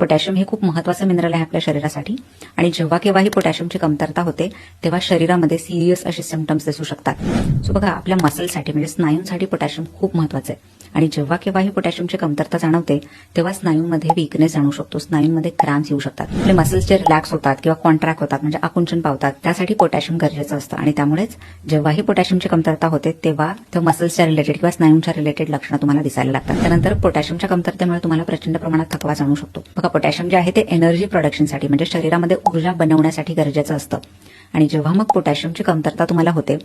Potassium हे खूप महत्वाचं मिनरल आहे आपल्या शरीरासाठी. आणि जेव्हा केव्हाही पोटॅशियमची कमतरता होते तेव्हा शरीरामध्ये सिरियस असे सिमटम्स दिसू शकतात. सो बघा आपल्या मसलसाठी म्हणजे स्नायूंसाठी पोटॅशियम खूप महत्वाचं आहे. आणि जेव्हा केव्हाही पोटॅशियमची कमतरता जाणवते तेव्हा स्नायूंमध्ये विकनेस जाणू शकतो. स्नायूंमध्ये क्रॅम्स येऊ शकतात. आपले मसल्स जे रिलॅक्स होतात किंवा कॉन्ट्रॅक्ट होतात म्हणजे आकुंचन पावतात त्यासाठी पोटॅशियम गरजेचं असतं. आणि त्यामुळेच जेव्हाही पोटॅशियमची कमतरता होते तेव्हा त्या मसल्सच्या रिलेटेड किंवा स्नायूंच्या रिलेटेड लक्षणं तुम्हाला दिसायला लागतात. त्यानंतर पोटॅशियमच्या कमतरतेमुळे तुम्हाला प्रचंड प्रमाणात थकवा जाणू शकतो. बघा पोटॅशियम जे आहे ते एनर्जी प्रोडक्शनसाठी म्हणजे शरीरामध्ये ऊर्जा बनवण्यासाठी गरजेचं असतं. आणि जेव्हा मग पोटॅशियमची कमतरता तुम्हाला होते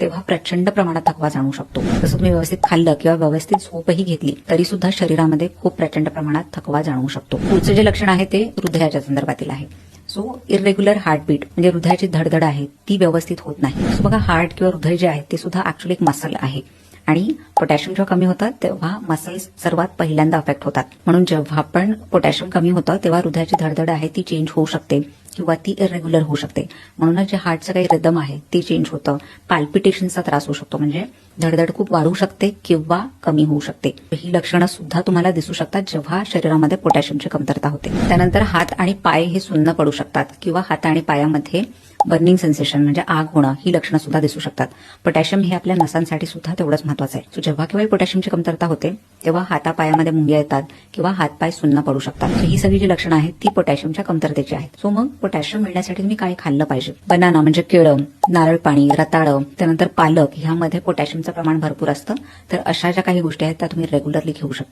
तेव्हा प्रचंड प्रमाणात थकवा जाणू शकतो. जसं तुम्ही व्यवस्थित खाल्लं किंवा व्यवस्थित झोपही घेतली तरी सुद्धा शरीरामध्ये खूप प्रचंड प्रमाणात थकवा जाणवू शकतो. पुढचं जे लक्षण आहे ते हृदयाच्या संदर्भातील आहे. सो इरेग्युलर हार्टबीट म्हणजे हृदयाची धडधड आहे ती व्यवस्थित होत नाही. सो बघा हार्ट किंवा हृदय जे आहे ते सुद्धा ऍक्च्युअली एक मसल आहे. आणि पोटॅशियम जेव्हा कमी होतं तेव्हा मसल्स सर्वात पहिल्यांदा अफेक्ट होतात. म्हणून जेव्हा पण पोटॅशियम कमी होतं तेव्हा हृदयाची धडधड आहे ती चेंज होऊ शकते किंवा ती इरेग्युलर होऊ शकते. म्हणूनच जे हार्टचं काही रिदम आहे ते चेंज होतं. पाल्पिटेशनचा त्रास होऊ शकतो. म्हणजे धडधड खूप वाढू शकते किंवा कमी होऊ शकते. ही लक्षणं सुद्धा तुम्हाला दिसू शकतात जेव्हा शरीरामध्ये पोटॅशियमची कमतरता होते. त्यानंतर हात आणि पाय हे सुन्न पडू शकतात किंवा हात आणि पायामध्ये बर्निंग सेन्सेशन म्हणजे आग होणं ही लक्षणं सुद्धा दिसू शकतात. पोटॅशियम हे आपल्या नसांसाठी सुद्धा तेवढंच महत्वाचं आहे. सो जेव्हा केव्हा पोटॅशियमची कमतरता होते तेव्हा हातापायामध्ये मुंग्या येतात किंवा हातपाय सुन्न पडू शकतात. ही सगळी जी लक्षणं आहेत ती पोटॅशियमच्या कमतरतेची आहेत. सो मग पोटॅशियम मिळण्यासाठी तुम्ही काय खाल्लं पाहिजे? बनाना म्हणजे केळं नारळ पाणी रताळं त्यानंतर पालक ह्यामध्ये पोटॅशियम प्रोटीनचं प्रमाण भरपूर असतं. तर अशा ज्या काही गोष्टी आहेत त्या तुम्ही रेग्युलरली घेऊ शकता.